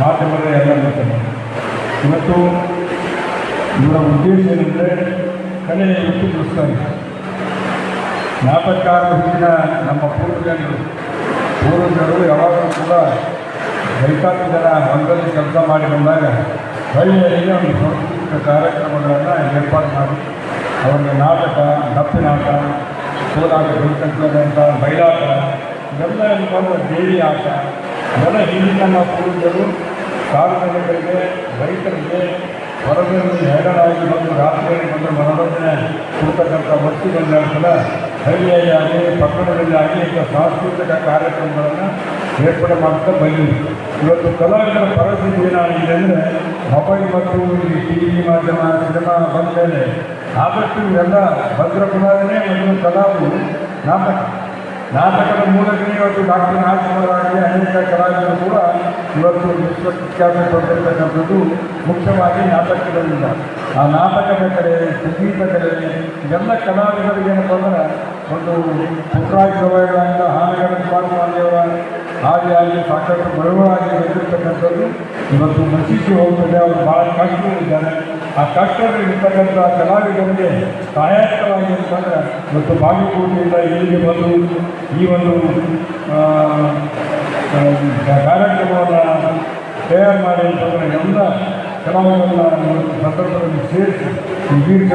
ಮಾಧ್ಯಮದ ಎಲ್ಲ ಬರ್ತದೆ ಇವತ್ತು ಇವರ ಉದ್ದೇಶ ಏನೆಂದರೆ ಕಲೆ ಇವತ್ತು ಪುಸ್ತಕ ನಾಟಕಕಾರ ಹಿಂದಿನ ನಮ್ಮ ಪೂರ್ವಜರು ಪೂರ್ವಜರು ಯಾವಾಗಲೂ ಕೂಡ ರೈತಾಪಿ ಜನ ಹೊಲದಲ್ಲಿ ಕೆಲಸ ಮಾಡಿ ಬಂದಾಗ ಹಳ್ಳಿಯಲ್ಲಿ ಒಂದು ಸಾಂಸ್ಕೃತಿಕ ಕಾರ್ಯಕ್ರಮಗಳನ್ನು ಏರ್ಪಾಡು ಮಾಡಿ, ಅವರಿಗೆ ನಾಟಕ, ದಪ್ಪಿನಾಟ, ಕೋಲಾಟ ಬೀಳ್ತಕ್ಕಂಥ ಬಯಲಾಟ ಇವೆಲ್ಲ ಬಂದ ದೇವಿ ಆಟ ಇವೆಲ್ಲ ಹಿಂದಿನ ನಮ್ಮ ಪೂರ್ವಜರು ಸಾರ್ವಜನಿಕರಿಗೆ ರೈತರಿಗೆ ಹೊರಗಿನಲ್ಲಿ ಹೆಗಲಾಗಿ ಬಂದು ರಾತ್ರಿಯಲ್ಲಿ ಬಂದು ಮನೋರಂಜನೆ ಕೊಡ್ತಕ್ಕಂಥ ವಸ್ತುಗಳನ್ನ ಕೂಡ ಹಳ್ಳಿಯಲ್ಲಿ ಆಗಲಿ ಪಟ್ಟಣದಲ್ಲಿ ಆಗಲಿ ಇಂಥ ಸಾಂಸ್ಕೃತಿಕ ಕಾರ್ಯಕ್ರಮಗಳನ್ನು ಏರ್ಪಡೆ ಮಾಡ್ತಾ ಬಂದಿದೆ. ಇವತ್ತು ಕಲಾವಿದರ ಪರಿಸ್ಥಿತಿ ಏನಾಗಿದೆ ಅಂದರೆ, ಮೊಬೈಲ್ ಮತ್ತು ಈ ಟಿ ವಿ ಮಾಧ್ಯಮ, ಸಿನಿಮಾ ಬಂದ ಮೇಲೆ ಆದಷ್ಟು ಇವೆಲ್ಲ ಭದ್ರ ಕುಮಾರನೇ ಒಂದು ಕಲಾವಿದರು ನಾಟಕ. ನಾಟಕದ ಮೂಲಕನೇ ಇವತ್ತು ಡಾಕ್ಟರ್ ಆಗಲಿ ಅನೇಕ ಕಲಾವಿದರು ಕೂಡ ಇವತ್ತು ವಿಶ್ವವಿಖ್ಯಾತಿ ಪಡೆದಿರ್ತಕ್ಕಂಥದ್ದು ಮುಖ್ಯವಾಗಿ ನಾಟಕಗಳಿಂದ ಆ ನಾಟಕದ ಕಲೆ ಸಂಗೀತ ಕಲೆ ಇವೆಲ್ಲ ಕಲಾವಿದರಿಗೆ ಏನಪ್ಪ ಅಂದ್ರೆ ಒಂದು ಪುಟ್ಟರಾಜ ಗವಾಯಿಗಳಿಂದ ಹಾನಗಡ ಕುಮಾರಸ್ವಾಮಿಯವರ ಹಾಗೆ ಅಲ್ಲಿ ಸಾಕಷ್ಟು ಬಡವರಾಗಿ ಬಂದಿರತಕ್ಕಂಥದ್ದು ಇವತ್ತು ನಶಿಸಿ ಹೋಗ್ತದೆ. ಅವರು ಭಾಳ ಕಷ್ಟಗಳಿದ್ದಾರೆ ಆ ಕಷ್ಟದಲ್ಲಿರ್ತಕ್ಕಂಥ ಕಲಾವಿದರಿಗೆ ಸಹಾಯಕವಾಗಿ ಅಂತಂದರೆ ಮತ್ತು ಬಾಗಲಕೋಟೆಯಿಂದ ಇಲ್ಲಿಗೆ ಬಂದು ಈ ಒಂದು ಕಾರ್ಯಕ್ರಮವನ್ನು ತಯಾರು ಮಾಡಿ ಅಂತಂದರೆ ಎಲ್ಲ ಕಲಾವಿದರನ್ನ ಒಂದು ಸಂದರ್ಭದಲ್ಲಿ ಸೇರಿಸಿ ವಿವಿಧ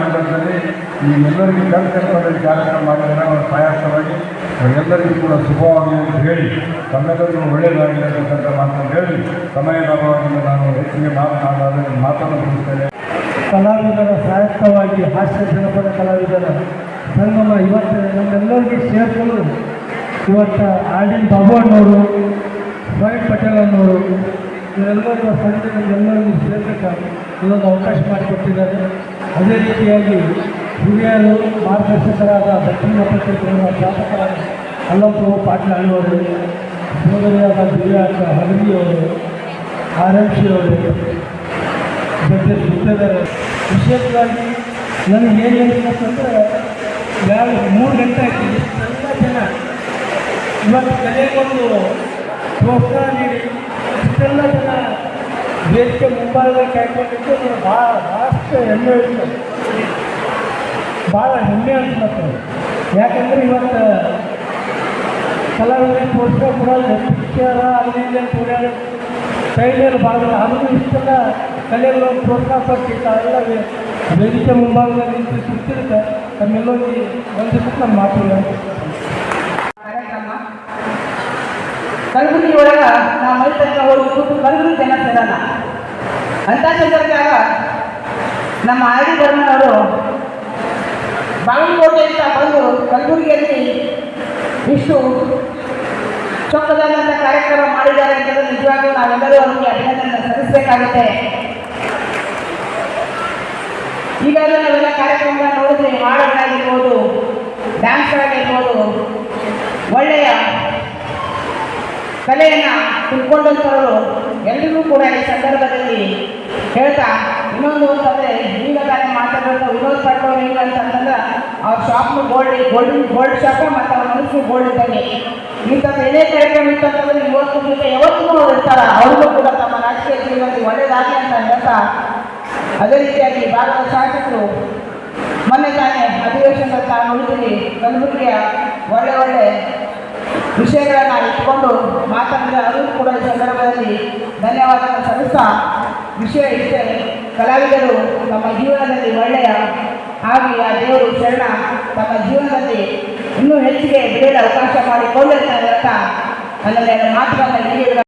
ಮಂಡಲದಲ್ಲಿ ಈ ಎಲ್ಲರಿಗೂ ಕರ್ತವ್ಯ ಕಾರ್ಯಕ್ರಮ ಮಾಡಿದರೆ ಅವರು ಸಹಾಯಕವಾಗಿ ಅವರೆಲ್ಲರಿಗೂ ಕೂಡ ಶುಭವಾಗಿ ಅಂತ ಹೇಳಿ, ತಮ್ಮೆಲ್ಲರಿಗೂ ಒಳ್ಳೆಯದಾಗಲಿ ಅಂತಕ್ಕಂಥ ಮಾತನ್ನು ಹೇಳಿ, ಸಮಯದ ಅಭಾವದಿಂದ ನಾನು ಹೆಚ್ಚಿಗೆ ಮಾತನಾಡಲು ಮಾತನ್ನು ಮುಗಿಸ್ತೇನೆ. ಕಲಾವಿದರ ಸಹಾಯಕವಾಗಿ ಹಾಸ್ಯ ಜನಪದ ಕಲಾವಿದರ ಸಂಗಮ ಇವತ್ತು ನಮ್ಮೆಲ್ಲರಿಗೆ ಸೇರ್ಕೊಂಡು ಇವತ್ತು ಆಡಿನ್ ಬಾಬಣ್ಣವರು ಸ್ವಯಂ ಪಟೇಲ್ ಅನ್ನೋರು ಇವರೆಲ್ಲರೂ ಸಂಜೆ ಎಲ್ಲರಿಗೂ ಸೇರ್ಬೇಕು ಇದೊಂದು ಅವಕಾಶ ಮಾಡಿಕೊಟ್ಟಿದ್ದಾರೆ. ಅದೇ ರೀತಿಯಾಗಿ ಹಿರಿಯರು ಮಾರ್ಗದರ್ಶಕರಾದ ದಕ್ಷಿಣ ಪತ್ರಿಕೆಗಳ ಶಾಸಕರಾದ ಅಲ್ಲಪ್ಪು ಪಾಟೀಲ್ ಅಣ್ಣವರು ಸೋದರಿಯಾದ ದಿವ್ಯಾಕ ಹಗಲಿಯವರು ಆರ್ ಎಂ ಸಿ ಅವರು ಜೊತೆ ಸುತ್ತಿದ್ದಾರೆ ವಿಶೇಷವಾಗಿ ನನಗೆ ಏನು ಹೇಳಿರ್ತಂದ್ರೆ ಯಾರು ಮೂರು ಗಂಟೆ ಆಯ್ತು. ಎಲ್ಲ ಜನ ಇವತ್ತು ಕಲೆಗೊಂದು ಪ್ರೋತ್ಸಾಹ ನೀಡಿ ಇಷ್ಟೆಲ್ಲ ಜನ ದೇಶಕ್ಕೆ ಮುಂಭಾಗದಲ್ಲಿ ಕಾಯ್ಕೊಂಡಿದ್ದು ಭಾಳ ಭಾಳಷ್ಟು ಹೆಮ್ಮೆ ಇತ್ತು. ಭಾಳ ಹೆಮ್ಮೆ ಅನ್ಸುತ್ತೆ. ಯಾಕಂದ್ರೆ ಇವತ್ತು ಕಲಾವಿದರಿಗೆ ಪ್ರೋತ್ಸಾಹ ಕೂಡ ಪಿಕ್ಚರ ಅಲ್ಲಿ ಇಲ್ಲಿ ಶೈಲಿಯಲ್ಲಿ ಭಾಗ ಆದರೂ ಇಷ್ಟೆಲ್ಲ ಕಲೆಗಳು, ಪ್ರೋತ್ಸಾಹ ವೇ- ವೇದಿಕೆ ಮುಂಭಾಗದಲ್ಲಿ ನಿಂತು ಸುತ್ತಿರುತ್ತೆ. ನಮ್ಮೆಲ್ಲರೂ ಒಂದು ಸುತ್ತ ನಮ್ಮ ಕಾರ್ಯಕ್ರಮ ಕಲಬುರಗಿ ಒಳಗ ನಾವು ಮೈ ತನಕ ಹೋಗಿ ಕೂತು ಕಲಬುರಗಿ ಜನ ಸೇರೋಣ. ಅಂತ ಸಂದರ್ಭದಾಗ ನಮ್ಮ ಆಡಿ ಡಿ ಬರ್ಮನವರು ಬಾಗಲಕೋಟೆಯಿಂದ ಬಂದು ಕಲಬುರಗಿಯಲ್ಲಿ ಇಷ್ಟು ಚೊಕ್ಕದಾದಂಥ ಕಾರ್ಯಕ್ರಮ ಮಾಡಿದ್ದಾರೆ ಅಂತ ನಿಜವಾಗ್ಲೂ ನಾವೆಲ್ಲರೂ ಅವರಿಗೆ ಅಭಿನಂದನೆ ಸಲ್ಲಿಸಬೇಕಾಗುತ್ತೆ. ಈಗಾಗಲೇ ನಾವೆಲ್ಲ ಕಾರ್ಯಕ್ರಮಗಳನ್ನ ನೋಡಿದ್ರೆ ಡ್ಯಾನ್ಸ್ ಆಗಿರ್ಬೋದು ಒಳ್ಳೆಯ ಕಲೆಯನ್ನು ತಿಳ್ಕೊಂಡಂಥವರು ಎಲ್ಲರಿಗೂ ಕೂಡ ಈ ಸಂದರ್ಭದಲ್ಲಿ ಹೇಳ್ತಾ, ಇನ್ನೊಂದು ಅಂತಂದರೆ, ಈಗ ತಾನೇ ಮಾತಾಡೋದು ವಿನೋದ್ ಪಾಟೀಲ್ ಅವ್ರು ಹೆಂಗೆ ಅಂತಂದ್ರೆ ಅವ್ರ ಬೋಲ್ಡ್ ಬೋಲ್ಡ್ ಬೋಲ್ಡ್ ಶಾಪ ಮತ್ತು ಅವನ ಮನಸ್ಸು ಬೋಲ್ಡ್ ಇದ್ದಾನೆ ಇಂಥದ್ದು ಏನೇ ಕಾರ್ಯಕ್ರಮ ಇತ್ತಂತಂದ್ರೆ ಇವತ್ತು ಜೊತೆ ಯಾವತ್ತೂ ಅವ್ರು ಇರ್ತಾರೆ. ಅವ್ರಿಗೂ ಕೂಡ ತಮ್ಮ ರಾಜಕೀಯ ಜೀವನದಲ್ಲಿ ಒಳ್ಳೆಯದಾಗಿ ಅಂತ ಹೇಳ್ತಾ ಅದೇ ರೀತಿಯಾಗಿ ಭಾರತದ ಶಾಸಕರು, ಮೊನ್ನೆ ತಾನೇ ಅಧಿವೇಶನದ ತಾನು ಉಳಿದಲ್ಲಿ ಕಲಬುರಗಿಯ ಒಳ್ಳೆ ಒಳ್ಳೆ ವಿಷಯಗಳನ್ನು ಇಟ್ಕೊಂಡು ಮಾತಾಡಿದ್ರೆ ಅದು ಕೂಡ ಈ ಸಂದರ್ಭದಲ್ಲಿ ಧನ್ಯವಾದಗಳನ್ನು ಸಲ್ಲಿಸ್ತಾ ವಿಷಯ ಇಷ್ಟೇ. ಕಲಾವಿದರು ತಮ್ಮ ಜೀವನದಲ್ಲಿ ಒಳ್ಳೆಯ ಆಗಿ ಆ ದೇವರು ಶರಣ ತಮ್ಮ ಜೀವನದಲ್ಲಿ ಇನ್ನೂ ಹೆಚ್ಚಿಗೆ ಬೆಳೆಯಲು ಅವಕಾಶ ಮಾಡಿಕೊಂಡಿರ್ತಾರೆ ಅಂತ ಅಲ್ಲದೆ ಮಾತುಗಳನ್ನು ಇಲ್ಲಿ